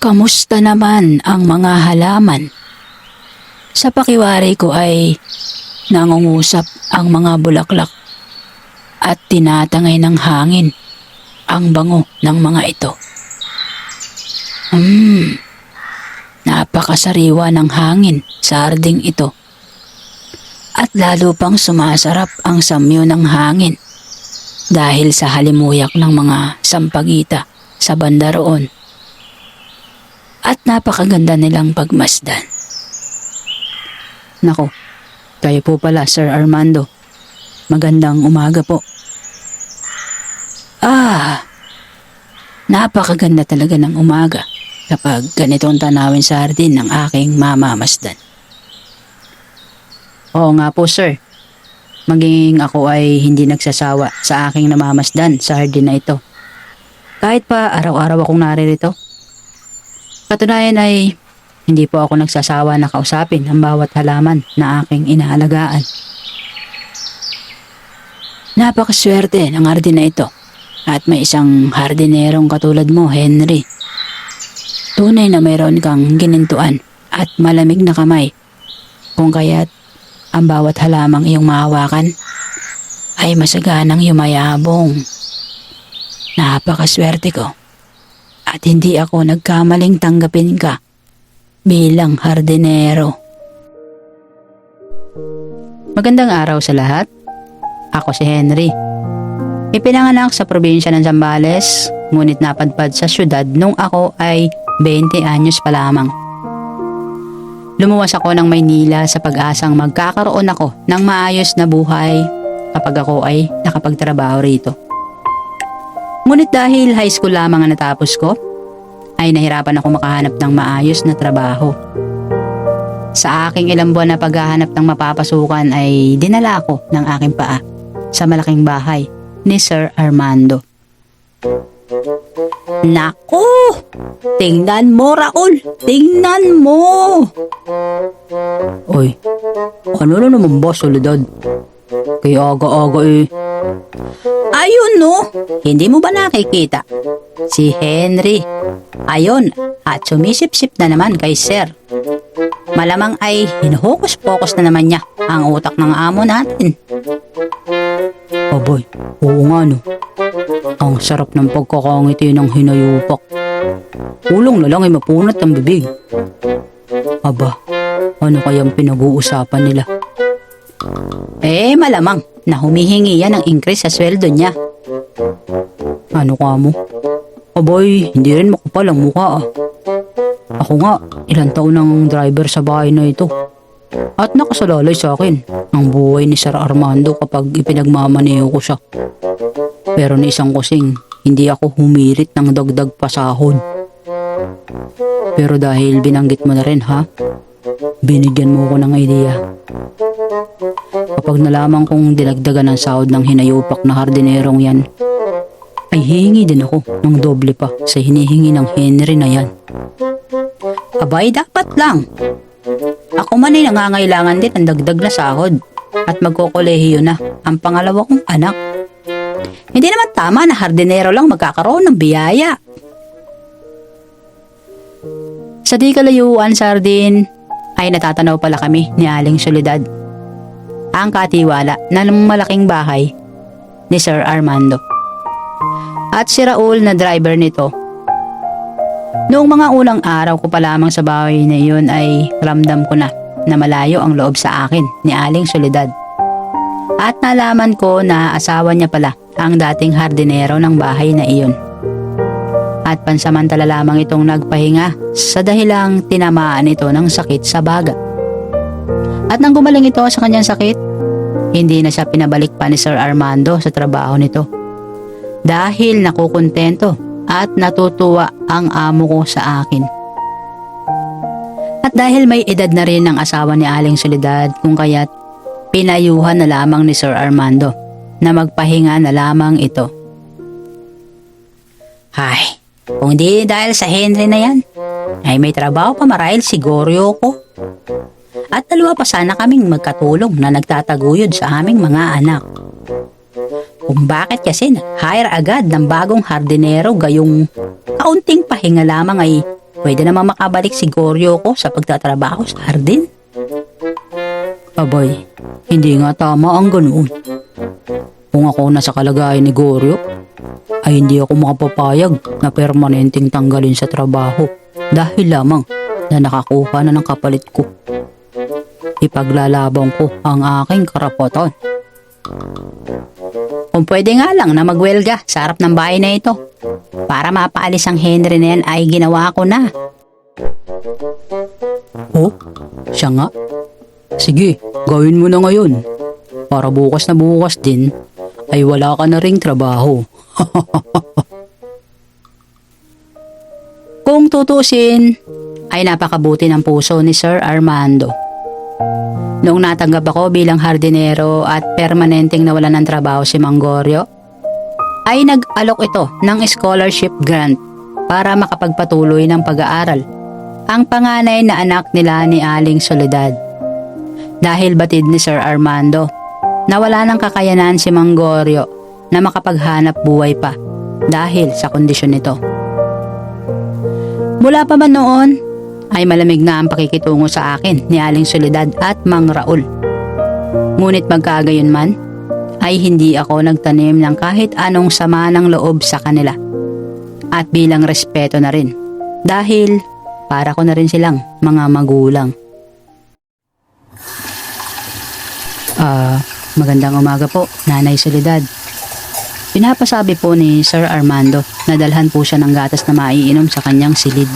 Kamusta naman ang mga halaman? Sa pakiwari ko ay nangungusap ang mga bulaklak at tinatangay ng hangin ang bango ng mga ito. Hmm, napakasariwa ng hangin sa harding ito. At lalo pang sumasarap ang samyo ng hangin dahil sa halimuyak ng mga sampagita sa banda roon. At napakaganda nilang pagmasdan. Nako, kayo po pala Sir Armando. Magandang umaga po. Ah, napakaganda talaga ng umaga kapag ganitong tanawin sa hardin ng aking mamamasdan. Oo nga po sir, maging ako ay hindi nagsasawa sa aking namamasdan sa hardin na ito. Kahit pa araw-araw akong naririto. Katunayan ay hindi po ako nagsasawa na kausapin ang bawat halaman na aking inaalagaan. Napakaswerte ng hardin na ito at may isang hardinerong katulad mo, Henry. Tunay na mayroon kang ginintuan at malamig na kamay. Kung kaya't ang bawat halamang iyong mahawakan ay masaganang yumayabong. Napakaswerte ko at hindi ako nagkamaling tanggapin ka bilang hardinero. Magandang araw sa lahat. Ako si Henry. Ipinanganak sa probinsya ng Zambales, ngunit napadpad sa syudad nung ako ay 20 anyos pa lamang. Lumuwas ako ng Maynila sa pag-asang magkakaroon ako ng maayos na buhay kapag ako ay nakapagtrabaho rito. Ngunit dahil high school lamang ang natapos ko, ay nahirapan ako makahanap ng maayos na trabaho. Sa aking ilang buwan na paghahanap ng mapapasukan ay dinala ako ng aking paa sa malaking bahay ni Sir Armando. Naku! Tingnan mo, Raul! Tingnan mo! Oy, ano na naman ba, Soledad? Kaya aga-aga eh. Ayun no, hindi mo ba nakikita? Si Henry. Ayun, at sumisip-sip na naman kay Sir. Malamang ay hinuhokus-pokus na naman niya ang utak ng amo natin. Aboy, oo nga no. Ang sarap ng pagkakangiti ng hinayupak. Ulong na lang ay mapunat ang bibig. Aba, ano kayang pinag-uusapan nila? Eh, malamang na humihingi yan ng increase sa sweldo niya. Ano ka mo? Aboy, hindi rin makapal ang mukha ah. Ako nga, ilang taon ng driver sa bahay na ito. At nakasalalay sa akin ang buhay ni Sir Armando kapag ipinagmamaneho ko siya. Pero ni isang kusing, hindi ako humirit ng dagdag pasahod. Pero dahil binanggit mo na rin ha, binigyan mo ko ng idea. Kapag nalaman kong dinagdagan ng sahod ng hinayupak na hardinerong yan, ay hihingi din ako ng doble pa sa hinihingi ng Henry na yan. Abay, dapat lang. Ako man ay nangangailangan din ng dagdag na sahod at magkokolehiyo na ang pangalawa kong anak. Hindi naman tama na hardinero lang magkakaroon ng biyaya. Sa di kalayuan, Sardin, ay natatanaw pala kami ni Aling Soledad. Ang katiwala ng malaking bahay ni Sir Armando. At si Raul na driver nito. Noong mga unang araw ko pa lamang sa bahay na iyon ay ramdam ko na na malayo ang loob sa akin ni Aling Soledad. At nalaman ko na asawa niya pala ang dating hardinero ng bahay na iyon. At pansamantala lamang itong nagpahinga sa dahilang tinamaan ito ng sakit sa baga. At nang gumaling ito sa kanyang sakit, hindi na siya pinabalik pa ni Sir Armando sa trabaho nito. Dahil nakukontento at natutuwa ang amo ko sa akin. At dahil may edad na rin ang asawa ni Aling Soledad kung kaya't pinayuhan na lamang ni Sir Armando na magpahinga na lamang ito. Ay, kung di dahil sa Henry na yan, ay may trabaho pa marahil si Goryo ko. At dalawa pa sana kaming magkatulong na nagtataguyod sa aming mga anak. Kung bakit kasi hire agad ng bagong hardinero gayong kaunting pahinga lamang ay pwede naman makabalik si Goryo ko sa pagtatrabaho sa hardin. Abay, hindi nga tama ang ganoon. Kung ako nasa kalagayan ni Goryo, ay hindi ako makapapayag na permanenteng tanggalin sa trabaho dahil lamang na nakakuha na ng kapalit ko. Ipaglalaban ko ang aking karapatan. Kung pwede nga lang na magwelga sa harap ng bahay na ito. Para mapaalis ang Henry na yan ay ginawa ko na. Oh, siya nga. Sige, gawin mo na ngayon. Para bukas na bukas din, ay wala ka na ring trabaho. Kung tutusin, ay napakabuti ng puso ni Sir Armando. Noong natanggap ako bilang hardinero at permanenteng nawalan ng trabaho si Manggorio, ay nag-alok ito ng scholarship grant para makapagpatuloy ng pag-aaral ang panganay na anak nila ni Aling Soledad. Dahil batid ni Sir Armando, nawala ng kakayanan si Manggorio na makapaghanap buhay pa dahil sa kondisyon nito. Mula pa man noon, ay malamig na ang pakikitungo sa akin ni Aling Soledad at Mang Raul. Ngunit magkagayon man, ay hindi ako nagtanim ng kahit anong sama ng loob sa kanila. At bilang respeto na rin, dahil para ko na rin silang mga magulang. Ah, magandang umaga po, Nanay Soledad. Pinapasabi po ni Sir Armando na dalhan po siya ng gatas na maiinom sa kanyang silid.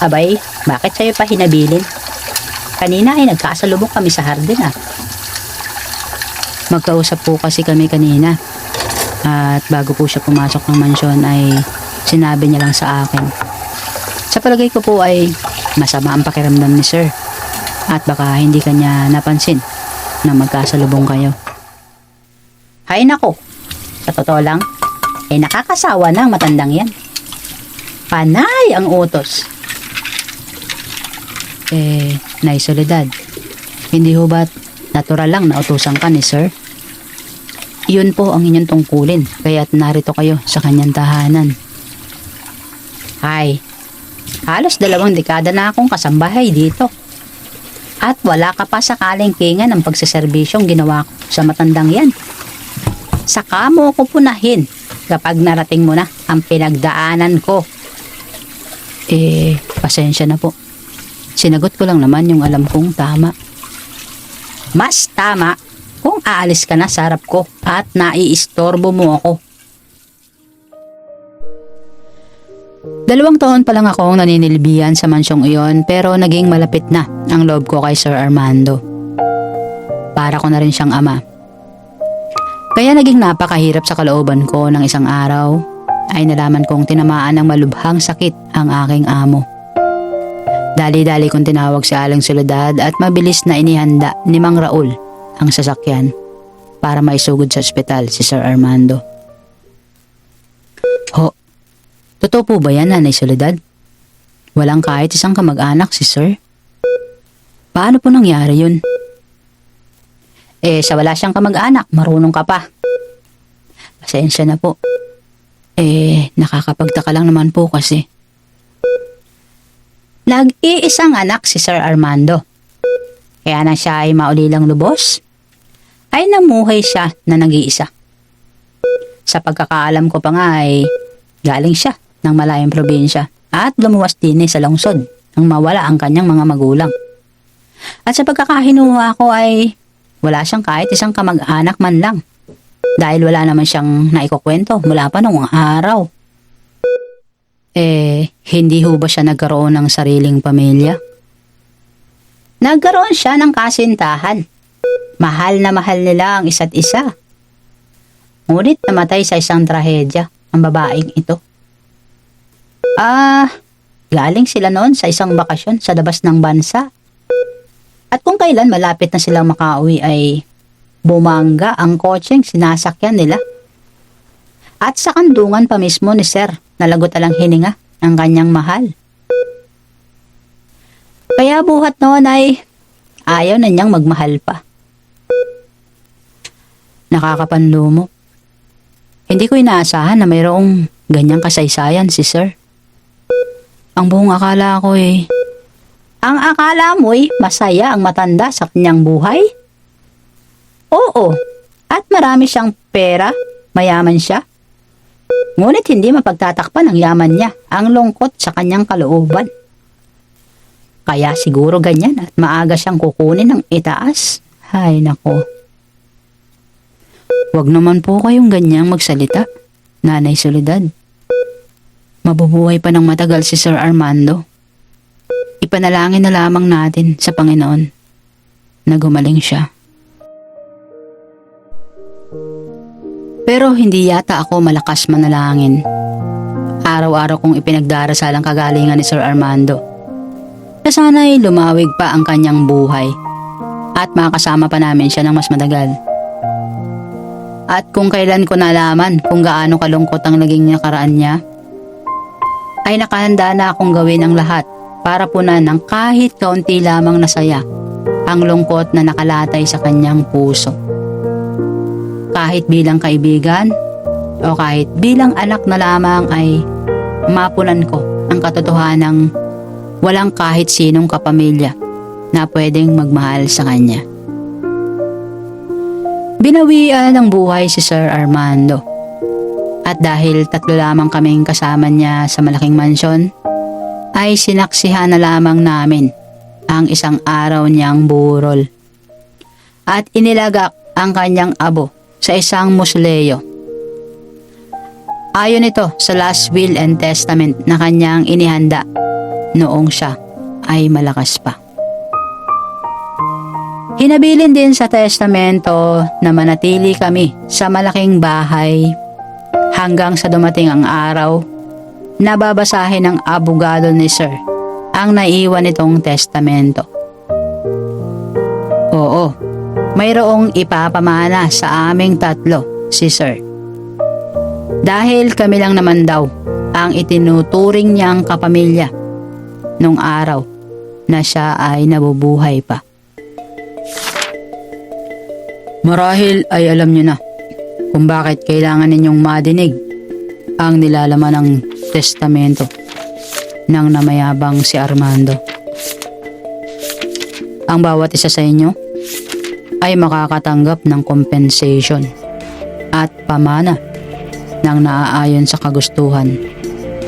Abay, bakit sa'yo pa hinabilin? Kanina ay nagkasalubong kami sa hardin ah. Magkausap po kasi kami kanina. At bago po siya pumasok ng mansyon ay sinabi niya lang sa akin. Sa palagay ko po ay masama ang pakiramdam ni sir. At baka hindi kanya napansin na magkasalubong kayo. Hay nako, sa totoo lang, ay nakakasawa na ang matandang yan. Panay ang utos. Eh, Nay Soledad, hindi ho ba't natural lang na utusan ka ni sir? Yun po ang inyong tungkulin, kaya't narito kayo sa kanyang tahanan. Ay, halos dalawang dekada na akong kasambahay dito. At wala ka pa sa kalingkingan ng pagsaserbisyong ginawa ko sa matandang yan. Saka mo ko punahin kapag narating mo na ang pinagdaanan ko. Eh, pasensya na po. Sinagot ko lang naman yung alam kong tama. Mas tama kung aalis ka na sa harap ko at naiistorbo mo ako. Dalawang taon pa lang akong naninilbihan sa mansyong iyon pero naging malapit na ang loob ko kay Sir Armando. Para ko na rin siyang ama. Kaya naging napakahirap sa kalooban ko ng isang araw ay nalaman kong tinamaan ng malubhang sakit ang aking amo. Dali-dali kong tinawag si Aling Soledad at mabilis na inihanda ni Mang Raul ang sasakyan para maisugod sa ospital si Sir Armando. Ho, totoo po ba yan, Nanay Soledad? Walang kahit isang kamag-anak si Sir? Paano po nangyari yun? Eh, sa wala siyang kamag-anak, marunong ka pa. Pasensya na po. Eh, nakakapagtaka lang naman po kasi. Nag-iisang anak si Sir Armando. Kaya na siya ay maulilang lubos, ay namuhay siya na nag-iisa. Sa pagkakaalam ko pa nga ay galing siya ng malayong probinsya at lumuwas din eh sa lungsod nang mawala ang kanyang mga magulang. At sa pagkakahinuha ko ay wala siyang kahit isang kamag-anak man lang dahil wala naman siyang naikukwento mula pa noong araw. Eh, hindi ho ba siya nagkaroon ng sariling pamilya? Nagkaroon siya ng kasintahan. Mahal na mahal nila ang isa't isa. Ngunit namatay sa isang trahedya ang babaeng ito. Ah, galing sila noon sa isang bakasyon sa labas ng bansa. At kung kailan malapit na silang makauwi ay bumangga ang kotseng sinasakyan nila. At sa kandungan pa mismo ni Sir, nalagot alang hininga ang kanyang mahal. Kaya buhat noon ay ayaw na niyang magmahal pa. Nakakapanlumo. Hindi ko inaasahan na mayroong ganyang kasaysayan si Sir. Ang buong akala ko eh. Ang akala mo'y masaya ang matanda sa kanyang buhay? Oo, at marami siyang pera, mayaman siya. Ngunit hindi mapagtatakpan ang yaman niya, ang lungkot sa kanyang kalooban. Kaya siguro ganyan at maaga siyang kukunin ng itaas. Hay nako. Huwag naman po kayong ganyang magsalita, Nanay Soledad. Mabubuhay pa ng matagal si Sir Armando. Ipanalangin na lamang natin sa Panginoon na gumaling siya. Pero hindi yata ako malakas manalangin. Araw-araw kong ipinagdarasal ang kagalingan ni Sir Armando. Na sana'y lumawig pa ang kanyang buhay at makasama pa namin siya ng mas matagal. At kung kailan ko nalaman kung gaano kalungkot ang naging nakaraan niya, ay nakahanda na akong gawin ang lahat para punan ng kahit kaunti lamang na saya ang lungkot na nakalatay sa kanyang puso. Kahit bilang kaibigan o kahit bilang anak na lamang ay mapunan ko ang katotohanang walang kahit sinong kapamilya na pwedeng magmahal sa kanya. Binawian ng buhay si Sir Armando. At dahil tatlo lamang kaming kasama niya sa malaking mansyon, ay sinaksihan na lamang namin ang isang araw niyang burol. At inilagak ang kanyang abo sa isang musleo. Ayon ito sa last will and testament na kanyang inihanda noong siya ay malakas pa. Hinabilin din sa testamento na manatili kami sa malaking bahay hanggang sa dumating ang araw na babasahin ng abogado ni Sir ang naiwan nitong testamento. Oo, mayroong ipapamana sa aming tatlo si Sir. Dahil kami lang naman daw ang itinuturing niyang kapamilya nung araw na siya ay nabubuhay pa. Marahil ay alam niyo na kung bakit kailangan ninyong madinig ang nilalaman ng testamento ng namayabang si Armando. Ang bawat isa sa inyo ay makakatanggap ng compensation at pamana ng naaayon sa kagustuhan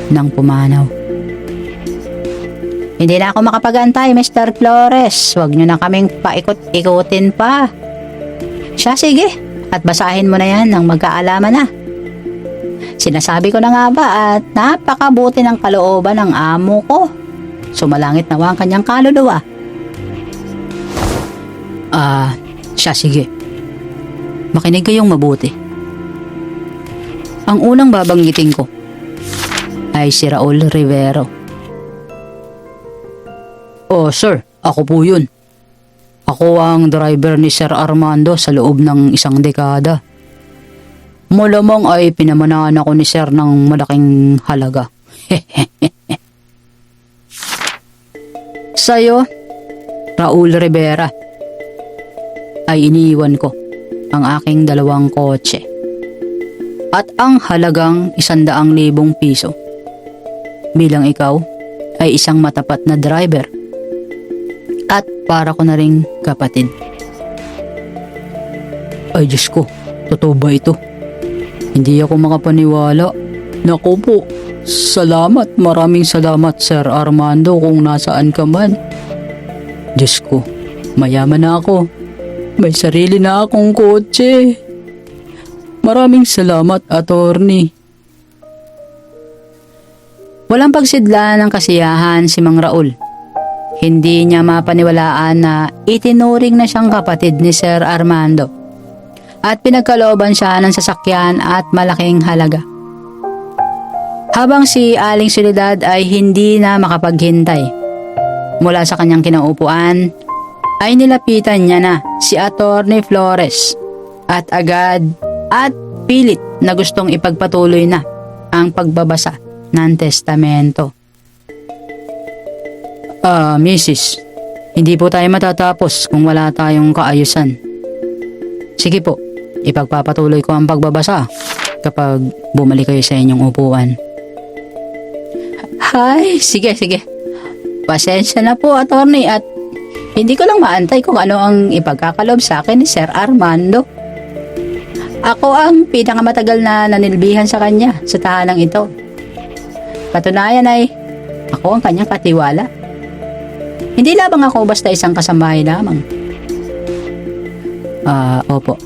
ng pumanaw. Hindi na ako makapagantay, Mr. Flores. Huwag niyo na kaming paikot-ikutin pa. Siya, sige. At basahin mo na yan ng magkaalaman na. Sinasabi ko na nga ba at napakabuti ng kalooban ng amo ko. Sumalangit nawa ang kanyang kaluluwa. Ah, siya sige. Makinig kayong mabuti. Ang unang babanggitin ko ay si Raul Rivero. Oh, sir, ako po yun. Ako ang driver ni Sir Armando sa loob ng isang dekada. Malamang ay pinamanahan ako ni Sir ng malaking halaga. Sa'yo, Raul Rivera, ay iniiwan ko ang aking dalawang kotse at ang halagang isandaang libong piso. Bilang ikaw ay isang matapat na driver at para ko na ring kapatid. Ay Diyos ko, totoo ba ito? Hindi ako makapaniwala. Naku po, salamat, maraming salamat Sir Armando kung nasaan ka man. Diyos ko, mayaman na ako. May sarili na akong kotse. Maraming salamat, attorney. Walang pagsidla ng kasiyahan si Mang Raul. Hindi niya mapaniwalaan na itinuring na siyang kapatid ni Sir Armando. At pinagkalooban siya ng sasakyan at malaking halaga. Habang si Aling Soledad ay hindi na makapaghintay. Mula sa kanyang kinaupuan, ay nilapitan niya na si Attorney Flores at agad at pilit na gustong ipagpatuloy na ang pagbabasa ng testamento. Ah, Mrs. Hindi po tayo matatapos kung wala tayong kaayusan. Sige po, ipagpapatuloy ko ang pagbabasa kapag bumalik kayo sa inyong upuan. Ay, sige, sige. Pasensya na po, attorney, at hindi ko lang maantay kung ano ang ipagkakalob sa akin ni Sir Armando. Ako ang pinakamatagal na nanilbihan sa kanya sa tahanang ito. Katunayan ay, ako ang kanyang katiwala. Hindi labang ako basta isang kasambahay lamang. Ah, opo.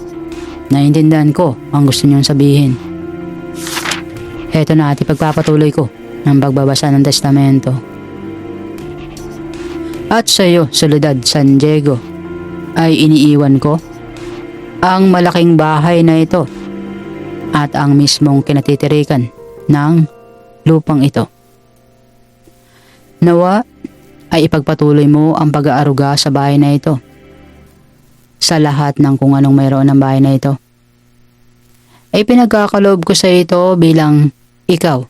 Naintindihan ko ang gusto niyong sabihin. Heto na at ipagpapatuloy ko ng pagbabasa ng testamento. At sa iyo, Soledad San Diego, ay iniiwan ko ang malaking bahay na ito at ang mismong kinatitirikan ng lupang ito. Nawa ay ipagpatuloy mo ang pag-aaruga sa bahay na ito sa lahat ng kung anong mayroon ng bahay na ito. Ay pinagkakaloob ko sa ito bilang ikaw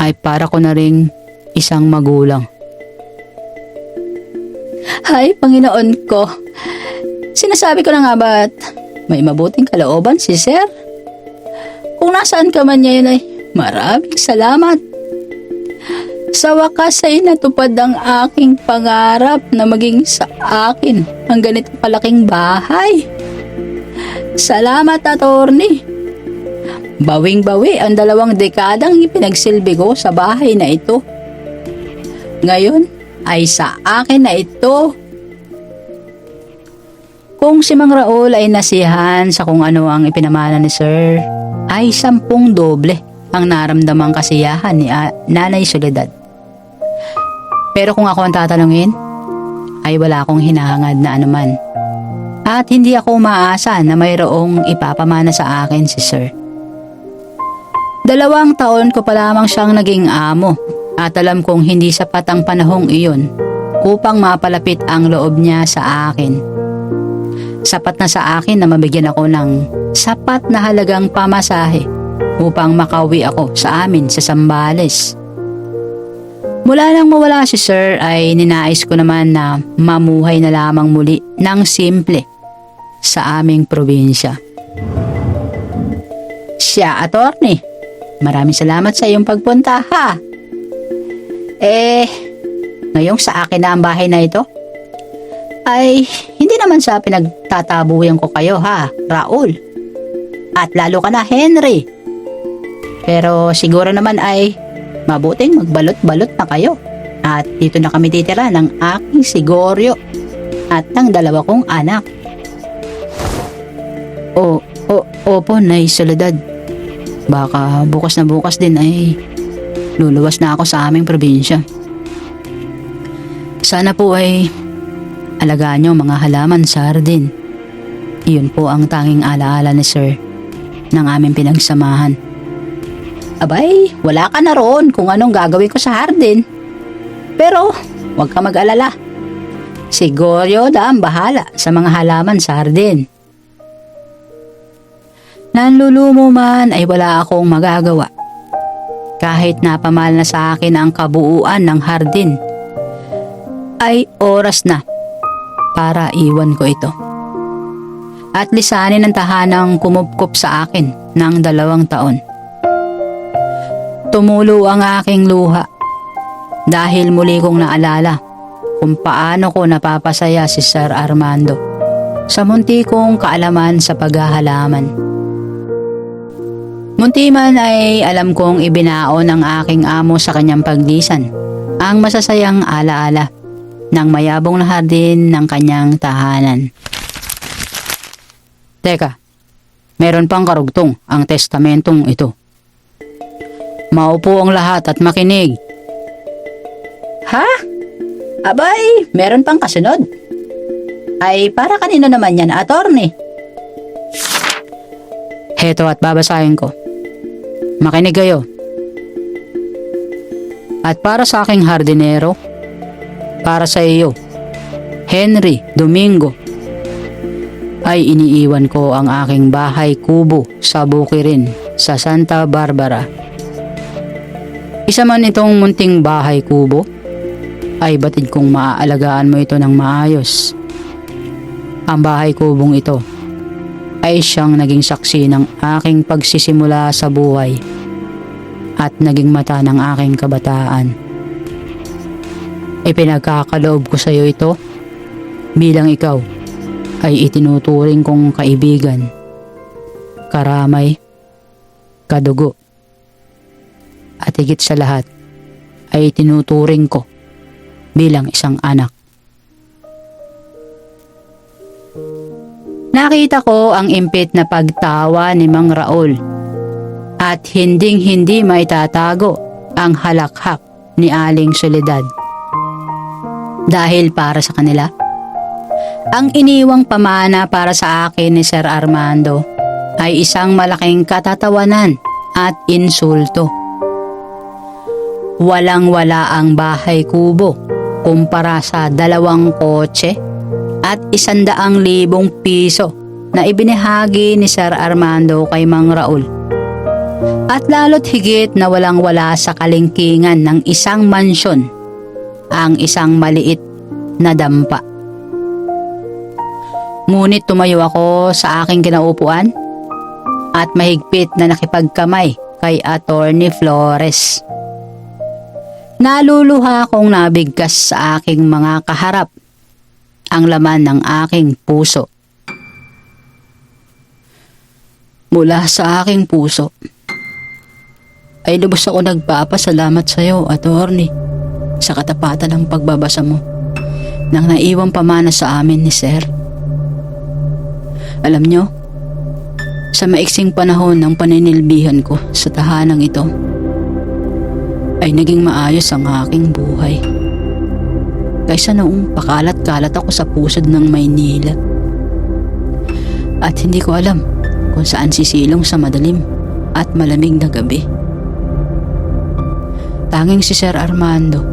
ay para ko na ring isang magulang. Ay, Panginoon ko. Sinasabi ko na nga ba't may mabuting kalooban si Sir? Kung nasaan ka man ngayon ay maraming salamat. Sa wakas ay natupad ang aking pangarap na maging sa akin ang ganito kalaking bahay. Salamat, attorney. Bawing-bawi ang dalawang dekadang ipinagsilbi ko sa bahay na ito. Ngayon ay sa akin na ito. Kung si Mang Raul ay nasihan sa kung ano ang ipinamana ni Sir, ay sampung doble ang naramdamang kasiyahan ni Nanay Soledad. Pero kung ako ang tatanungin, ay wala akong hinahangad na anuman. At hindi ako umaasa na mayroong ipapamana sa akin si Sir. Dalawang taon ko pa lamang siyang naging amo at alam kong hindi sapat ang panahong iyon upang mapalapit ang loob niya sa akin. Sapat na sa akin na mabigyan ako ng sapat na halagang pamasahe upang makauwi ako sa amin sa Sambales. Mula nang mawala si Sir ay ninais ko naman na mamuhay na lamang muli ng simple sa aming probinsya. Siya, attorney. Maraming salamat sa iyong pagpunta, ha? Eh, ngayong sa akin na ang bahay na ito? Ay, hindi naman sa pinagtatabuyan ko kayo, ha, Raul? At lalo ka na, Henry. Pero siguro naman ay mabuting magbalot-balot na kayo. At dito na kami titira ng aking sigoryo at ng dalawa kong anak. O, o, opo, Nay Soledad. Baka bukas na bukas din ay luluwas na ako sa aming probinsya. Sana po ay alagaan niyo mga halaman sa hardin. Iyon po ang tanging alaala ni Sir ng aming pinagsamahan. Abay, wala ka na roon kung anong gagawin ko sa hardin. Pero, huwag ka mag-alala. Si Goryo da ang bahala sa mga halaman sa hardin. Nanlulumo man ay wala akong magagawa. Kahit napamahal na sa akin ang kabuuan ng hardin, ay oras na para iwan ko ito. At lisanin ang tahanang kumupkup sa akin ng dalawang taon. Tumulo ang aking luha dahil muli kong naalala kung paano ko napapasaya si Sir Armando sa munti kong kaalaman sa paghahalaman. Munti man ay alam kong ibinaon ng aking amo sa kanyang paglisan ang masasayang alaala ng mayabong na hardin ng kanyang tahanan. Teka, meron pang karugtong ang testamentong ito. Maupo ang lahat at makinig. Ha? Abay, meron pang kasunod. Ay, para kanino naman yan, attorney? Heto at babasahin ko. Makinig kayo. At para sa aking hardinero, para sa iyo, Henry Domingo, ay iniiwan ko ang aking bahay kubo sa Bukirin sa Santa Barbara. Isa man itong munting bahay kubo, ay batid kong maaalagaan mo ito ng maayos. Ang bahay kubong ito ay siyang naging saksi ng aking pagsisimula sa buhay at naging mata ng aking kabataan. Ipinagkakaloob ko sa iyo ito bilang ikaw ay itinuturing kong kaibigan, karamay, kadugo, at higit sa lahat ay itinuturing ko bilang isang anak. Nakita ko ang impit na pagtawa ni Mang Raul at hinding hindi maitatago ang halakhak ni Aling Soledad. Dahil para sa kanila, ang iniwang pamana para sa akin ni Sir Armando ay isang malaking katatawanan at insulto. Walang-wala ang bahay kubo kumpara sa dalawang kotse at isandaang libong piso na ibinahagi ni Sir Armando kay Mang Raul. At lalo't higit na walang-wala sa kalingkingan ng isang mansyon ang isang maliit na dampa. Ngunit tumayo ako sa aking kinaupuan at mahigpit na nakipagkamay kay Attorney Flores. Naluluha akong nabigkas sa aking mga kaharap ang laman ng aking puso. Mula sa aking puso ay lubos ako nagpapasalamat sa iyo, attorney, sa katapatan ng pagbabasa mo ng naiwang pamana sa amin ni Sir. Alam nyo, sa maiksing panahon ng paninilbihan ko sa tahanang ito, ay naging maayos ang aking buhay. Kaysa noong pakalat-kalat ako sa pusod ng Maynila. At hindi ko alam kung saan sisilong sa madalim at malamig na gabi. Tanging si Sir Armando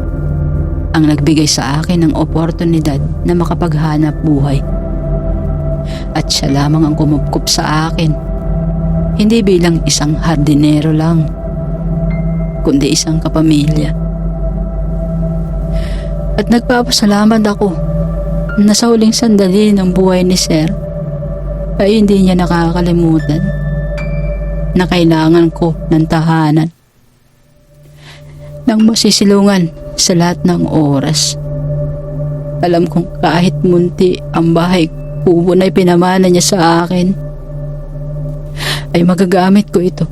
ang nagbigay sa akin ng oportunidad na makapaghanap buhay. At siya lamang ang kumupkup sa akin. Hindi bilang isang hardinero lang, kundi isang kapamilya. At nagpapasalamat ako na sa huling sandali ng buhay ni Sir ay hindi niya nakakalimutan na kailangan ko ng tahanan ng masisilungan sa lahat ng oras. Alam kong kahit munti ang bahay kubo na ipinamana niya sa akin ay magagamit ko ito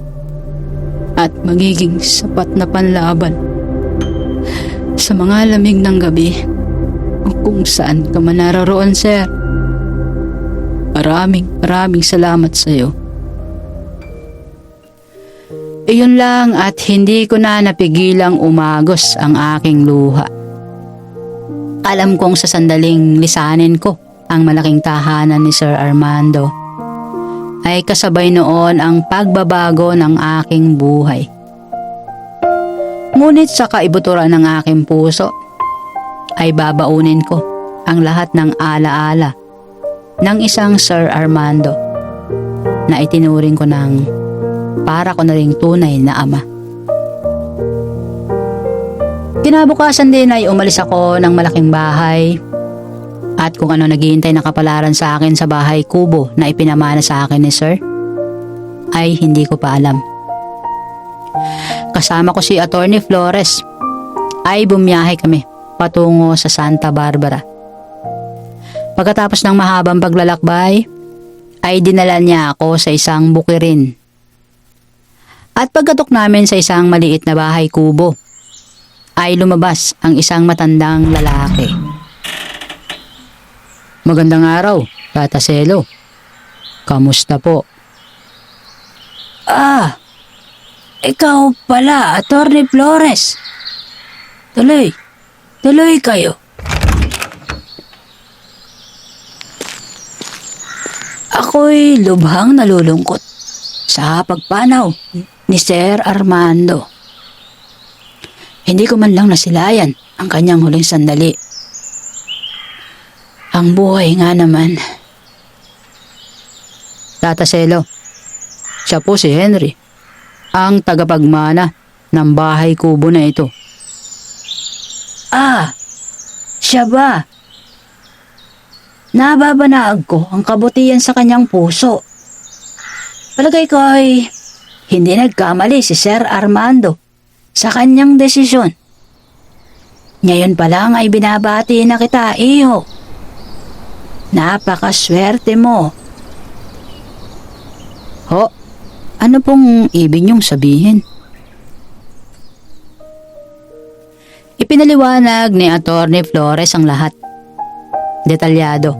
at magiging sapat na panlaban sa mga lamig ng gabi o kung saan ka man naroroon, sir. Maraming maraming salamat sa iyo. Iyon lang at hindi ko na napigilang umagos ang aking luha. Alam kong sa sandaling lisanin ko ang malaking tahanan ni Sir Armando ay kasabay noon ang pagbabago ng aking buhay. Ngunit sa kaibuturan ng aking puso ay babaunin ko ang lahat ng alaala ng isang Sir Armando na itinuring ko ng para ko na ring tunay na ama. Kinabukasan din ay umalis ako ng malaking bahay at kung ano naghihintay na kapalaran sa akin sa bahay kubo na ipinamana sa akin ni Sir ay hindi ko pa alam. Kasama ko si Attorney Flores ay bumiyahe kami patungo sa Santa Barbara. Pagkatapos ng mahabang paglalakbay ay dinala niya ako sa isang bukirin at pagkatok namin sa isang maliit na bahay kubo, ay lumabas ang isang matandang lalaki. Magandang araw, Tata Selo. Kamusta po? Ah, ikaw pala, Attorney Flores. Tuloy, tuloy kayo. Ako'y lubhang nalulungkot sa pagpanaw ni Sir Armando. Hindi ko man lang nasilayan ang kanyang huling sandali. Ang buhay nga naman. Tata Selo, siya po si Henry, ang tagapagmana ng bahay kubo na ito. Ah, siya ba? Nababanaag ko ang kabutihan sa kanyang puso. Palagay ko ay hindi nagkamali si Sir Armando sa kanyang desisyon. Ngayon pa lang ay binabati na kita, iho. Napakaswerte mo. Ho, ano pong ibig niyong sabihin? Ipinaliwanag ni Attorney Flores ang lahat. Detalyado.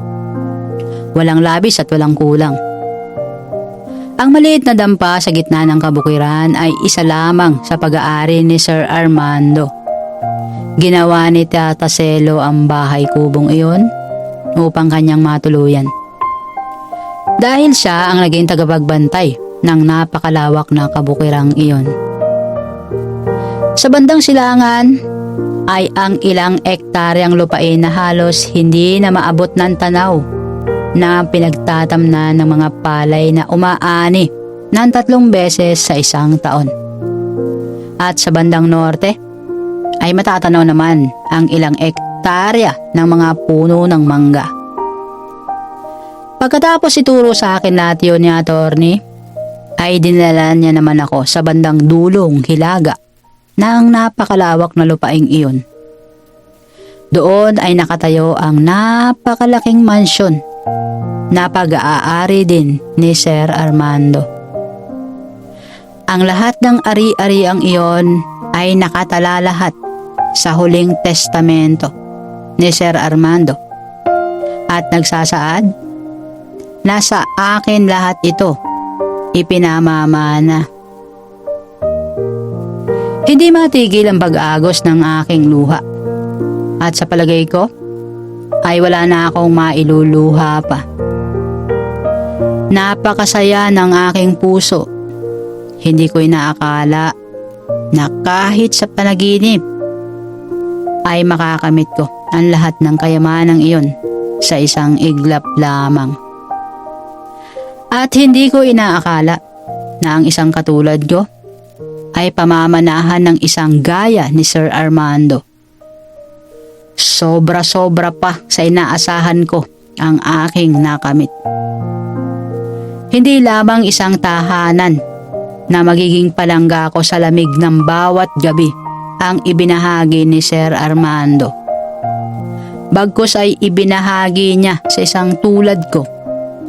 Walang labis at walang kulang. Ang maliit na dampa sa gitna ng kabukiran ay isa lamang sa pag-aari ni Sir Armando. Ginawa ni Tata Celo ang bahay kubong iyon upang kanyang matuluyan. Dahil siya ang naging tagapagbantay ng napakalawak na kabukirang iyon. Sa bandang silangan ay ang ilang ektaryang lupain na halos hindi na maabot ng tanaw na pinagtatamnan ng mga palay na umaani ng tatlong beses sa isang taon. At sa bandang norte ay matatanaw naman ang ilang ektarya ng mga puno ng mangga. Pagkatapos ituro sa akin lahat yun ni attorney, ay dinala niya naman ako sa bandang dulong hilaga ng napakalawak na lupaing iyon. Doon ay nakatayo ang napakalaking mansyon na pag-aari din ni Sir Armando. Ang lahat ng ari-ariang iyon ay nakatala lahat sa huling testamento ni Sir Armando at nagsasaad Nasa akin lahat ito. Ipinamamana. Hindi matigil ang pag-agos ng aking luha. At sa palagay ko, ay wala na akong mailuluha pa. Napakasaya ng aking puso. Hindi ko inaakala na kahit sa panaginip ay makakamit ko ang lahat ng kayamanang iyon sa isang iglap lamang. At hindi ko inaakala na ang isang katulad ko ay pamamanahan ng isang gaya ni Sir Armando. Sobra-sobra pa sa inaasahan ko ang aking nakamit. Hindi lamang isang tahanan na magiging palangga ko sa lamig ng bawat gabi ang ibinahagi ni Sir Armando. Bagkus ay ibinahagi niya sa isang tulad ko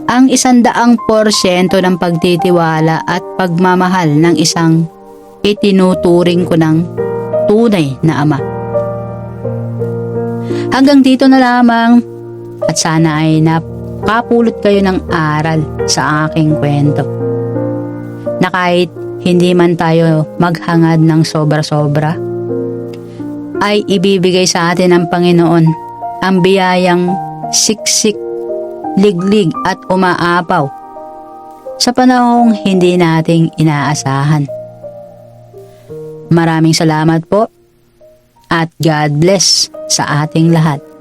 ang isandaang porsyento ng pagtitiwala at pagmamahal ng isang itinuturing ko ng tunay na ama. Hanggang dito na lamang at sana ay napapulot kayo ng aral sa aking kwento. Na kahit hindi man tayo maghangad ng sobra-sobra, ay ibibigay sa atin ng Panginoon ang biyayang siksik liglig at umaapaw sa panahong hindi nating inaasahan. Maraming salamat po at God bless sa ating lahat.